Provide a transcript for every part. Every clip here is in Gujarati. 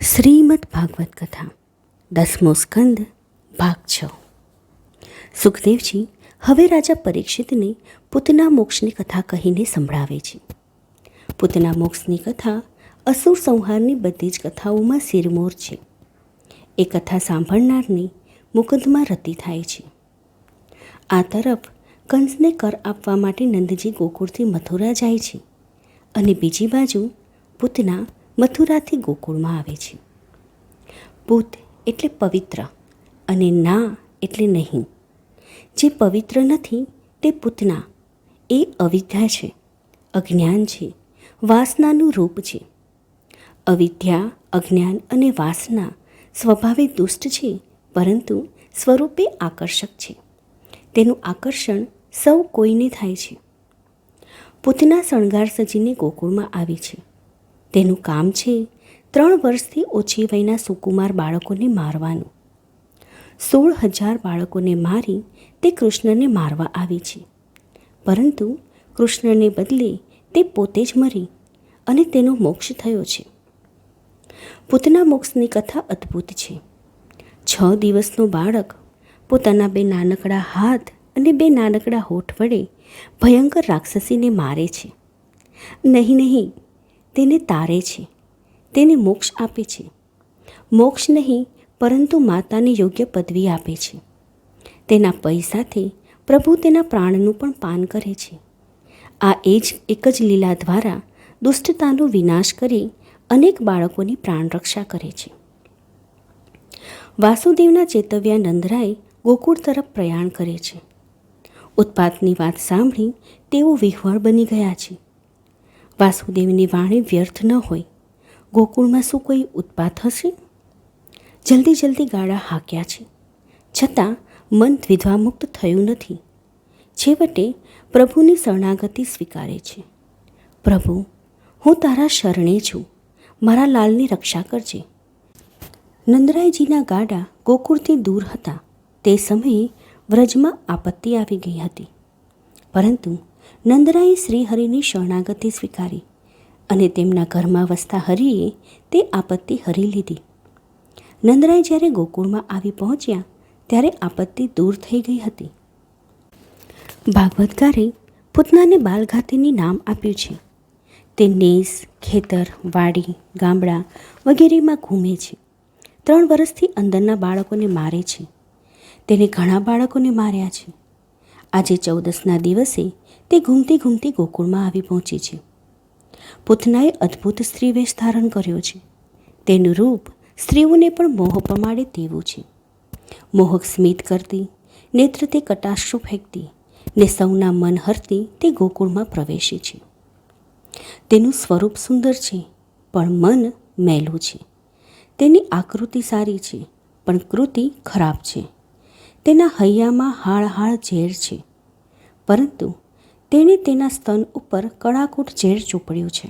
શ્રીમદ ભાગવત કથા, દસમો સ્કંદ, ભાગ છ. સુખદેવજી હવે રાજા પરીક્ષિતને પૂતના મોક્ષની કથા કહીને સંભળાવે છે. પૂતના મોક્ષની કથા અસુર સંહારની બધી જ કથાઓમાં સિરમોર છે. એ કથા સાંભળનારને મુકદમાં રતી થાય છે. આ તરફ કંસને કર આપવા માટે નંદજી ગોકુળથી મથુરા જાય છે અને બીજી બાજુ પૂતના મથુરાથી ગોકુળમાં આવે છે. પૂત એટલે પવિત્ર અને ના એટલે નહીં. જે પવિત્ર નથી તે પૂતના. એ અવિદ્યા છે, અજ્ઞાન છે, વાસનાનું રૂપ છે. અવિદ્યા, અજ્ઞાન અને વાસના સ્વભાવે દુષ્ટ છે, પરંતુ સ્વરૂપે આકર્ષક છે. તેનું આકર્ષણ સૌ કોઈને થાય છે. પૂતના શણગાર સજીને ગોકુળમાં આવી છે. તેનું કામ છે ત્રણ વર્ષથી ઓછી વયના સુકુમાર બાળકોને મારવાનું. સોળ હજાર બાળકોને મારી તે કૃષ્ણને મારવા આવી છે. પરંતુ કૃષ્ણને બદલે તે પોતે જ મરી અને તેનો મોક્ષ થયો છે. પૂતના મોક્ષની કથા અદ્ભુત છે. છ દિવસનો બાળક પોતાના બે નાનકડા હાથ અને બે નાનકડા હોઠ વડે ભયંકર રાક્ષસીને મારે છે. નહીં નહીં તેને તારે છે, તેને મોક્ષ આપે છે. મોક્ષ નહીં, પરંતુ માતાને યોગ્ય પદવી આપે છે. તેના પૈસાથી પ્રભુ તેના પ્રાણનું પણ પાન કરે છે. આ એ જ એક જ લીલા દ્વારા દુષ્ટતાનો વિનાશ કરી અનેક બાળકોની પ્રાણ રક્ષા કરે છે. વાસુદેવના ચેતવ્યા નંદરાય ગોકુળ તરફ પ્રયાણ કરે છે. ઉત્પાતની વાત સાંભળી તેઓ વિહવળ બની ગયા છે. વાસુદેવની વાણી વ્યર્થ ન હોય. ગોકુળમાં શું કોઈ ઉત્પાત હશે? જલ્દી જલ્દી ગાળા હાક્યા છે. છતાં મન દ્વિધામુક્ત થયું નથી. છેવટે પ્રભુની શરણાગતિ સ્વીકારે છે. પ્રભુ, હું તારા શરણે છું. મારા લાલની રક્ષા કરજે. નંદરાયજીના ગાડા ગોકુળથી દૂર હતા. તે સમયે વ્રજમાં આપત્તિ આવી ગઈ હતી. પરંતુ નંદરાએ શ્રીહરિની શરણાગતિ સ્વીકારી અને તેમના ઘરમાં વસતા હરિએ તે આપત્તિ હરી લીધી. નંદરાય જ્યારે ગોકુળમાં આવી પહોંચ્યા, ત્યારે આપત્તિ દૂર થઈ ગઈ હતી. ભાગવતકારે પૂતનાને બાલઘાતીની નામ આપ્યું છે. તે નેસ, ખેતર, વાડી, ગામડા વગેરેમાં ઘૂમે છે. ત્રણ વર્ષથી અંદરના બાળકોને મારે છે. તેને ઘણા બાળકોને માર્યા છે. આજે ચૌદસના દિવસે તે ઘૂમતી ઘૂમતી ગોકુળમાં આવી પહોંચી છે. પૂતનાએ અદ્ભુત સ્ત્રી વેશ ધારણ કર્યો છે. તેનું રૂપ સ્ત્રીઓને પણ મોહ પમાડે તેવું છે. મોહક સ્મિત કરતી, નેત્ર તે કટાશો ફેંકતી ને સૌના મન હરતી તે ગોકુળમાં પ્રવેશી છે. તેનું સ્વરૂપ સુંદર છે, પણ મન મેલું છે. તેની આકૃતિ સારી છે, પણ કૃતિ ખરાબ છે. તેના હૈયામાં હાળ હાળ ઝેર છે. પરંતુ તેણે તેના સ્તન ઉપર કડાકૂટ ઝેર ચોપડ્યું છે.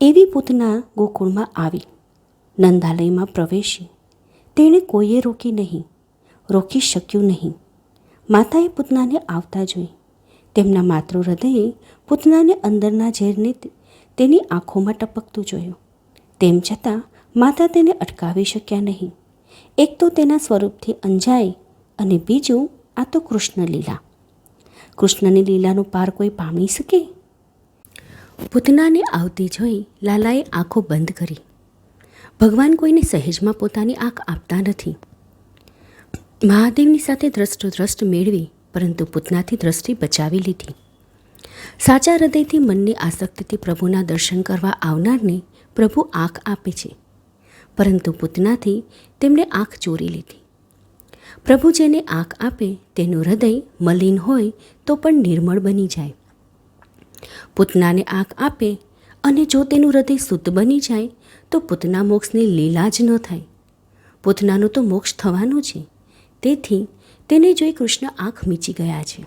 એવી પૂતના ગોકુળમાં આવી. નંદાલયમાં પ્રવેશી. તેણે કોઈએ રોકી નહીં, રોકી શક્યું નહીં. માતાએ પૂતનાને આવતા જોઈ. તેમના માતૃ હૃદયે પૂતનાને અંદરના ઝેરને તેની આંખોમાં ટપકતું જોયું. તેમ છતાં માતા તેને અટકાવી શક્યા નહીં. એક તો તેના સ્વરૂપથી અંજાય અને બીજું આ તો કૃષ્ણ લીલા કૃષ્ણની લીલાનો પાર કોઈ પામી શકે? પૂતનાને આવતી જોઈ લાલાએ આંખો બંધ કરી. ભગવાન કોઈને સહેજમાં પોતાની આંખ આપતા નથી. મહાદેવની સાથે દ્રષ્ટ દ્રષ્ટ મેળવી, પરંતુ પૂતનાથી દ્રષ્ટિ બચાવી લીધી. સાચા હૃદયથી મનની આસક્તિથી પ્રભુના દર્શન કરવા આવનારને પ્રભુ આંખ આપે છે. પરંતુ પૂતનાથી તેમણે આંખ ચોરી લીધી. પ્રભુ જેને આંખ આપે, તેનું હૃદય મલિન હોય, તો પણ નિર્મળ બની જાય. પૂતનાને આંખ આપે અને જો તેનું હૃદય શુદ્ધ બની જાય, તો પૂતના મોક્ષની લીલા જ ન થાય. પૂતનાનું તો મોક્ષ થવાનું છે. તેથી તેને જોઈ કૃષ્ણ આંખ મીચી ગયા છે.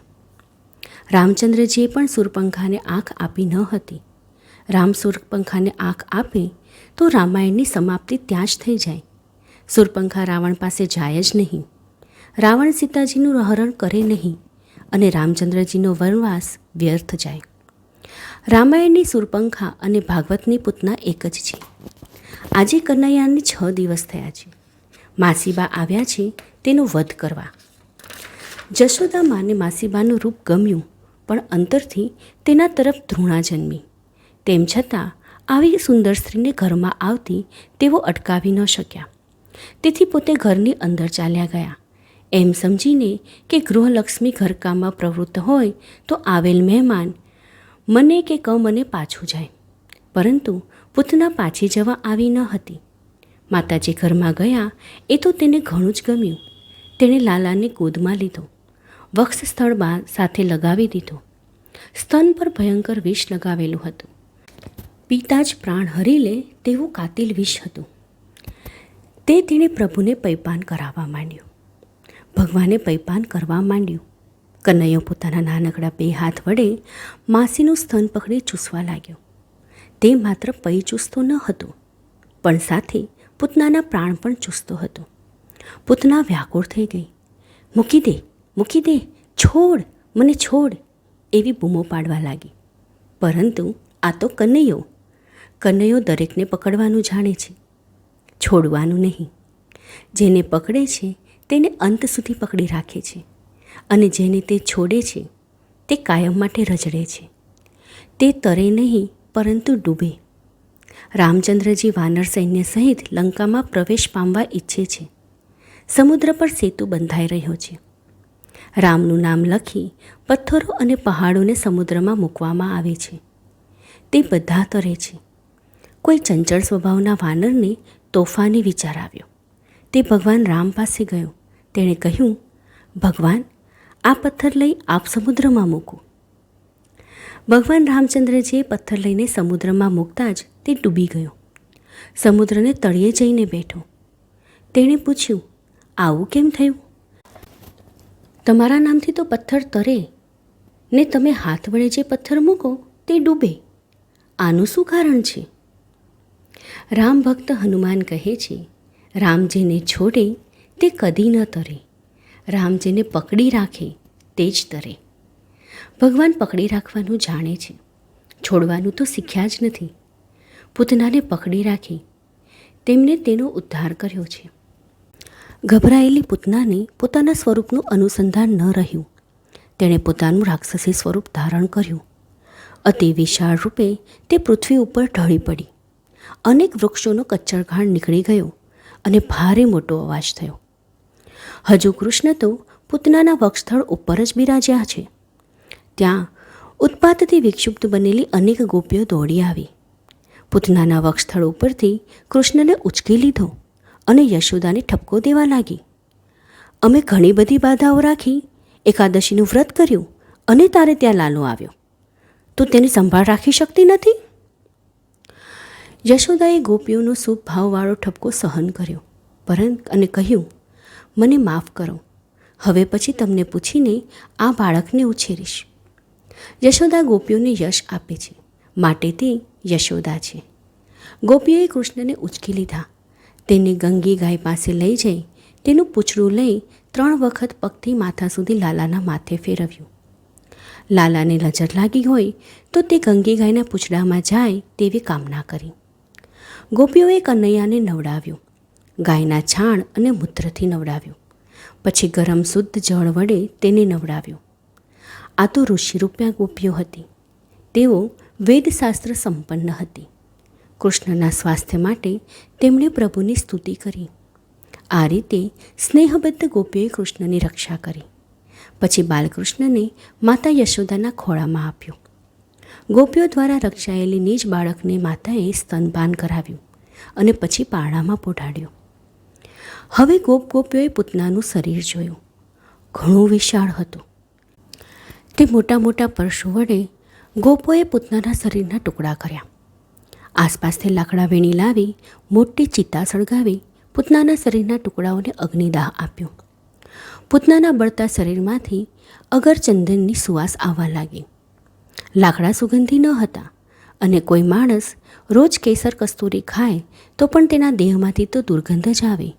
રામચંદ્રજીએ પણ સુરપંખાને આંખ આપી ન હતી, રામ સુરપંખાને આંખ આપે, તો રામાયણની સમાપ્તિ ત્યાં જ થઈ જાય. સુરપંખા રાવણ પાસે જાય જ નહીં. રાવણ સીતાજીનું હરણ કરે નહીં અને રામચંદ્રજીનો વનવાસ વ્યર્થ જાય. રામાયણની સુરપંખા અને ભાગવતની પૂતના એક જ છે. આજે કનૈયાને છ દિવસ થયા છે. માસીબા આવ્યા છે તેનો વધ કરવા. જશોદા માને માસીબાનું રૂપ ગમ્યું, પણ અંતરથી તેના તરફ ધૃણા જન્મી. તેમ છતાં, આવી સુંદર સ્ત્રીને ઘરમાં આવતી તેઓ અટકાવી ન શક્યા. તેથી પોતે ઘરની અંદર ચાલ્યા ગયા. એમ સમજીને કે ગૃહલક્ષ્મી ઘરકામમાં પ્રવૃત્ત હોય તો આવેલ મહેમાન મને કે ક મને પાછું જાય. પરંતુ પૂતના પાછી જવા આવી ન હતી. માતાજી ઘરમાં ગયા, એ તો તેને ઘણું જ ગમ્યું. તેણે લાલાને ગોદમાં લીધો વક્ષ સ્થળ સાથે લગાવી દીધો. સ્તન પર ભયંકર વિષ લગાવેલું હતું. પિતા જ પ્રાણ હરી લે તેવું કાતિલ વિષ હતું. તે તેણે પ્રભુને પૈપાન કરાવવા માંડ્યું. ભગવાને પૈપાન કરવા માંડ્યું. કનૈયો પોતાના નાનકડા બે હાથ વડે માસીનું સ્તન પકડી ચૂસવા લાગ્યો. તે માત્ર પૈ ચૂસતો ન હતો, પણ સાથે પૂતનાના પ્રાણ પણ ચૂસતો હતો. પૂતના વ્યાકુળ થઈ ગઈ. મૂકી દે મૂકી દે, છોડ, મને છોડ, એવી બૂમો પાડવા લાગી. પરંતુ આ તો કનૈયો. કનૈયો દરેકને પકડવાનું જાણે છે. છોડવાનું નહીં. જેને પકડે છે તેને અંત સુધી પકડી રાખે છે અને જેને તે છોડે છે, તે કાયમ માટે રજડે છે. તે તરે નહીં, પરંતુ ડૂબે. રામચંદ્રજી વાનર સૈન્ય સહિત લંકામાં પ્રવેશ પામવા ઈચ્છે છે. સમુદ્ર પર સેતુ બંધાઈ રહ્યો છે. રામનું નામ લખી પથ્થરો અને પહાડોને સમુદ્રમાં મૂકવામાં આવે છે. તે બધા તરે છે. કોઈ ચંચળ સ્વભાવના વાનરને તોફાની વિચાર આવ્યો. તે ભગવાન રામ પાસે ગયો. તેણે કહ્યું, ભગવાન, આ પથ્થર લઈ આપ સમુદ્રમાં મૂકો. ભગવાન રામચંદ્રજીએ પથ્થર લઈને સમુદ્રમાં મૂકતા જ તે ડૂબી ગયો. સમુદ્રને તળિયે જઈને બેઠો. તેણે પૂછ્યું, આવું કેમ થયું? તમારા નામથી તો પથ્થર તરે. ને તમે હાથ વડે જે પથ્થર મૂકો, તે ડૂબે. આનું શું કારણ છે? રામ ભક્ત હનુમાન કહે છે રામ જેને છોડે તે કદી ન તરે. રામજીને પકડી રાખે તે જ તરે. ભગવાન પકડી રાખવાનું જાણે છે. છોડવાનું તો શીખ્યા જ નથી. પૂતનાને પકડી રાખી તેમને તેનો ઉદ્ધાર કર્યો છે. ગભરાયેલી પૂતનાને પોતાના સ્વરૂપનું અનુસંધાન ન રહ્યું. તેણે પોતાનું રાક્ષસી સ્વરૂપ ધારણ કર્યું. અતિ વિશાળ રૂપે તે પૃથ્વી ઉપર ઢળી પડી. અનેક વૃક્ષોનો કચ્છરઘાણ નીકળી ગયો. અને ભારે મોટો અવાજ થયો. હજુ કૃષ્ણ તો પૂતનાના વક્ષસ્થળ ઉપર જ બિરાજ્યા છે. ત્યાં ઉત્પાતથી વિક્ષુપ્ત બનેલી અનેક ગોપીઓ દોડી આવી. પૂતનાના વક્ષસ્થળ ઉપરથી કૃષ્ણને ઉચકી લીધો અને યશોદાને ઠપકો દેવા લાગી. અમે ઘણી બધી બાધાઓ રાખી, એકાદશીનું વ્રત કર્યું અને તારે ત્યાં લાલો આવ્યો. તું તેની સંભાળ રાખી શકતી નથી? યશોદાએ ગોપીઓનો ભાવવાળો ઠપકો સહન કર્યો પરંતુ અને કહ્યું, મને માફ કરો. હવે પછી તમને પૂછીને આ બાળકને ઉછેરીશ. યશોદા ગોપીઓને યશ આપે છે. માટે તે યશોદા છે. ગોપીઓએ કૃષ્ણને ઉચકી લીધા. તેને ગંગી ગાય પાસે લઈ જઈ, તેનું પૂંછડું લઈ ત્રણ વખત પગથી માથા સુધી લાલાના માથે ફેરવ્યું. લાલાને નજર લાગી હોય તો તે ગંગી ગાયના પૂછડામાં જાય તેવી કામના કરી. ગોપીઓએ કનૈયાને નવડાવ્યું. ગાયના છાણ અને મૂત્રથી નવડાવ્યું. પછી ગરમ શુદ્ધ જળ વડે તેને નવડાવ્યો. આ તો ઋષિરૂપ્યા ગોપીઓ હતી. તેઓ વેદશાસ્ત્ર સંપન્ન હતી. કૃષ્ણના સ્વાસ્થ્ય માટે તેમણે પ્રભુની સ્તુતિ કરી. આ રીતે સ્નેહબદ્ધ ગોપીઓએ કૃષ્ણની રક્ષા કરી. પછી બાલકૃષ્ણને માતા યશોદાના ખોળામાં આપ્યો. ગોપીઓ દ્વારા રક્ષાયેલી નિજ બાળકને માતાએ સ્તનપાન કરાવ્યું. અને પછી પારણામાં પોઢાડ્યો. હવે ગોપ ગોપીઓએ પૂતનાનું શરીર જોયું. ઘણું વિશાળ હતું. તે મોટા મોટા પરશુ વડે ગોપોએ પૂતનાના શરીરના ટુકડા કર્યા. આસપાસથી લાકડા વીણી લાવી, મોટી ચિત્તા સળગાવી પૂતનાના શરીરના ટુકડાઓને અગ્નિદાહ આપ્યો. પૂતનાના બળતા શરીરમાંથી અગરચંદનની સુવાસ આવવા લાગી. લાકડા સુગંધી ન હતા. અને કોઈ માણસ રોજ કેસર કસ્તુરી ખાય, તો પણ તેના દેહમાંથી તો દુર્ગંધ જ આવે.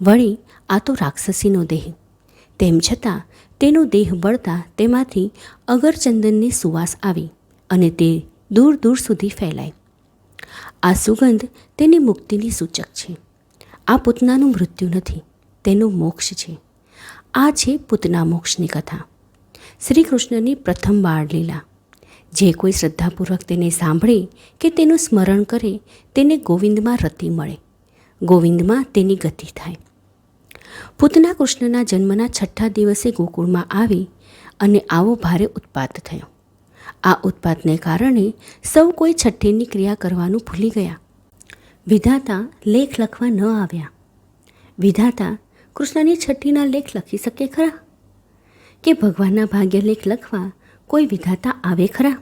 વળી આ તો રાક્ષસીનો દેહ. તેમ છતાં તેનો દેહ બળતા તેમાંથી અગરચંદનની સુવાસ આવી અને તે દૂર દૂર સુધી ફેલાય. આ સુગંધ તેની મુક્તિની સૂચક છે. આ પૂતનાનું મૃત્યુ નથી, તેનો મોક્ષ છે. આ છે પૂતના મોક્ષની કથા. શ્રી કૃષ્ણની પ્રથમ બાળલીલા. જે કોઈ શ્રદ્ધાપૂર્વક તેને સાંભળે કે તેનું સ્મરણ કરે, તેને ગોવિંદમાં રતિ મળે. ગોવિંદમાં તેની ગતિ થાય. પૂતના કૃષ્ણના જન્મના છઠ્ઠા દિવસે ગોકુળમાં આવી અને આવો ભારે ઉત્પાત થયો. આ ઉત્પાતને કારણે સૌ કોઈ છઠ્ઠીની ક્રિયા કરવાનું ભૂલી ગયા. વિધાતા લેખ લખવા ન આવ્યા. વિધાતા, કૃષ્ણની છઠ્ઠીના લેખ લખી શકે ખરા? કે ભગવાનના ભાગ્ય લેખ લખવા કોઈ વિધાતા આવે ખરા?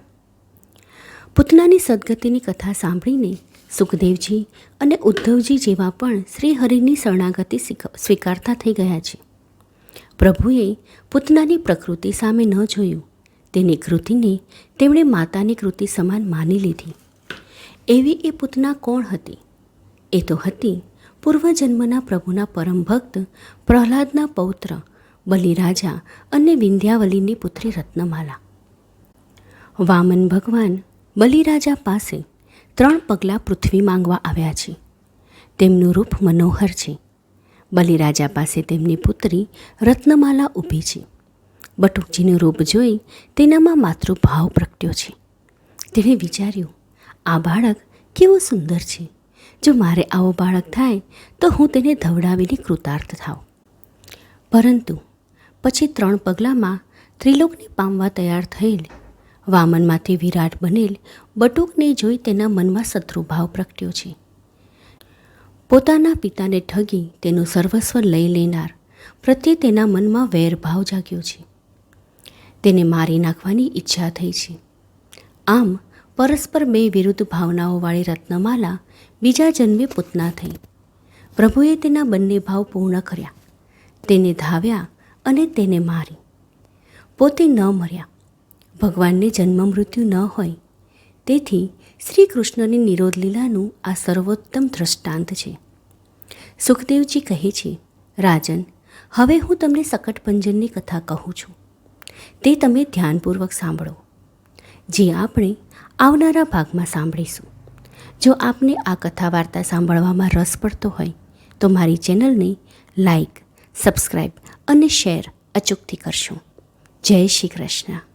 પૂતનાની સદગતિની કથા સાંભળીને સુખદેવજી અને ઉદ્ધવજી જેવા પણ શ્રીહરિની શરણાગતિ સ્વીકારતા થઈ ગયા છે. પ્રભુએ પૂતનાની પ્રકૃતિ સામે ન જોયું. તેની કૃતિને તેમણે માતાની કૃતિ સમાન માની લીધી. એવી એ પૂતના કોણ હતી? એ તો હતી પૂર્વજન્મના પ્રભુના પરમ ભક્ત, પ્રહલાદના પૌત્ર, બલિરાજા અને વિંધ્યાવલીની પુત્રી રત્નમાલા. વામન ભગવાન બલિરાજા પાસે ત્રણ પગલાં પૃથ્વી માંગવા આવ્યા છે. તેમનું રૂપ મનોહર છે. બલિરાજા પાસે તેમની પુત્રી રત્નમાલા ઊભી છે. બટુકજીનું રૂપ જોઈ તેનામાં માતૃભાવ પ્રગટ્યો છે. તેણે વિચાર્યું, આ બાળક કેવો સુંદર છે. જો મારે આવો બાળક થાય, તો હું તેને ધવડાવીને કૃતાર્થ થાવ. પરંતુ પછી ત્રણ પગલામાં ત્રિલોકને પામવા તૈયાર થયેલ વામનમાંથી વિરાટ બનેલ બટુકને જોઈ તેના મનમાં શત્રુભાવ પ્રગટ્યો છે. પોતાના પિતાને ઠગી તેનું સર્વસ્વ લઈ લેનાર પ્રત્યે તેના મનમાં વેરભાવ જાગ્યો છે. તેને મારી નાખવાની ઈચ્છા થઈ છે. આમ, પરસ્પર બે વિરુદ્ધ ભાવનાઓવાળી રત્નમાલા બીજા જન્મે પૂતના થઈ. પ્રભુએ તેના બંને ભાવ પૂર્ણ કર્યા. તેને ધાવ્યા અને તેને મારી. પોતે ન મર્યા. ભગવાનને જન્મ મૃત્યુ ન હોય. તેથી શ્રી કૃષ્ણની નિરોધ લીલાનું આ સર્વોત્તમ દ્રષ્ટાંત છે. સુખદેવજી કહે છે, રાજન, હવે હું તમને સકટપંજનની કથા કહું છું. તે તમે ધ્યાનપૂર્વક સાંભળો. જે આપણે આવનારા ભાગમાં સાંભળીશું. જો આપને આ કથા વાર્તા સાંભળવામાં રસ પડતો હોય, તો મારી ચેનલને લાઈક સબસ્ક્રાઈબ અને શેર અચૂકથી કરશો. જય શ્રી કૃષ્ણ.